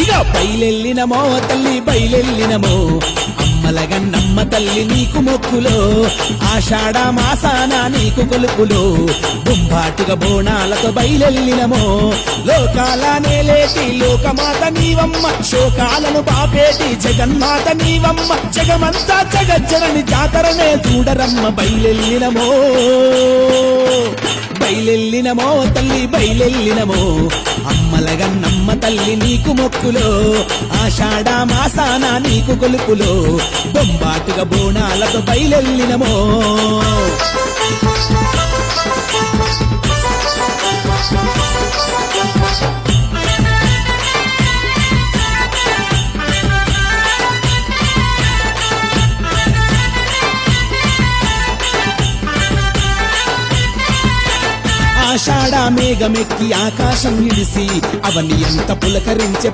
ఇక బయలెల్లినమో తల్లి బయలెల్లినమో. అమ్మలగన్నమ్మ తల్లి నీకు మొక్కులో ఆషాఢ మాసాన నీకు కొలుపులో. బొంబాటుగా బోనాలతో బయలెల్లినమో. లోకాల నేలేటి లోకమాత నీవమ్మ శోకాలను బాపేటి జగన్మాత నీవమ్మ. జగమంతా జగజ్జనని జాతరనే చూడరమ్మ బయలెల్లినమో. బయలెల్లినమో తల్లి బయలెల్లినమో. అమ్మ తల్లి నీకు మొక్కులో ఆషాఢ మాసాన నీకు కొలుపులో బొంబాటుగా బోనాలతో బయలెల్లినమో. ఆషాఢ మేఘమెక్కి ఆకాశం ఇడిసి అవని ఎంత పులకరించే